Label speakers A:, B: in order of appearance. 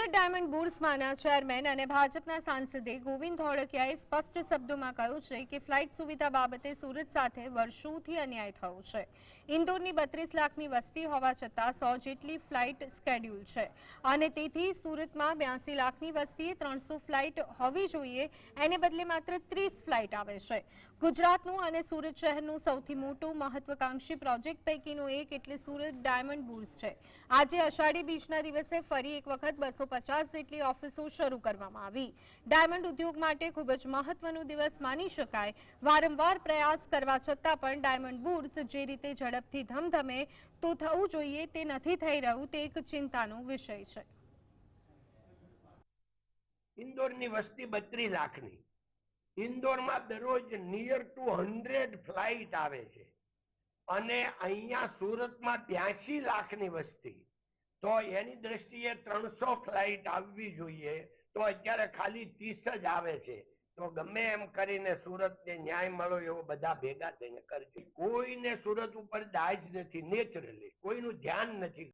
A: Surat diamond બુર્સમાંના chairman અને ભાજપના સાંસદે ગોવિંદ ધોળકિયાએ સ્પષ્ટ શબ્દોમાં કહ્યું છે કે ફ્લાઇટ સુવિધા બાબતે સુરત સાથે વર્ષોથી અન્યાય થયો છે. ઇન્દોરની બત્રીસ લાખની વસ્તી હોવા છતાં સો જેટલી ફ્લાઇટ સ્કેડ્યુલ છે. અને તેથી સુરતમાં બ્યાસી લાખની વસ્તીએ ત્રણસો ફ્લાઇટ હોવી જોઈએ. એને બદલે માત્ર ત્રીસ ફ્લાઇટ આવે છે. ગુજરાતનું અને સુરત શહેરનું સૌથી મોટું મહત્વકાંક્ષી પ્રોજેક્ટ પૈકીનું એક એટલે સુરત ડાયમંડ બુર્સ છે. આજે અષાઢી બીજના દિવસે ફરી એક વખત બસો પચાસ જેટલી ઓફિસો શરૂ કરવામાં આવી. ડાયમંડ ઉદ્યોગ માટે ખૂબ જ મહત્વનો દિવસ માની શકાય. વારંવાર પ્રયાસ કરવા છતાં પણ ડાયમંડ બુડ્સ જે રીતે ઝડપથી ધમધમે તો થવું જોઈએ તે નથી થઈ રહ્યું, તે એક ચિંતાનો વિષય છે.
B: ઇન્દોરની વસ્તી બત્રીસ લાખની. ઇન્દોરમાં દરરોજ નિયર ટુ હંડ્રેડ ફ્લાઇટ આવે છે. અને અહીંયા સુરતમાં બ્યાસી લાખની વસ્તી. તો એની દ્રષ્ટિએ ત્રણસો ફ્લાઇટ આવવી જોઈએ. તો અત્યારે ખાલી ત્રીસ જ આવે છે. તો ગમે એમ કરીને સુરતને ન્યાય મળો એવો બધા ભેગા થઈને કરજો. કોઈને સુરત ઉપર દાજ નથી નેચરલી કોઈનું ધ્યાન નથી.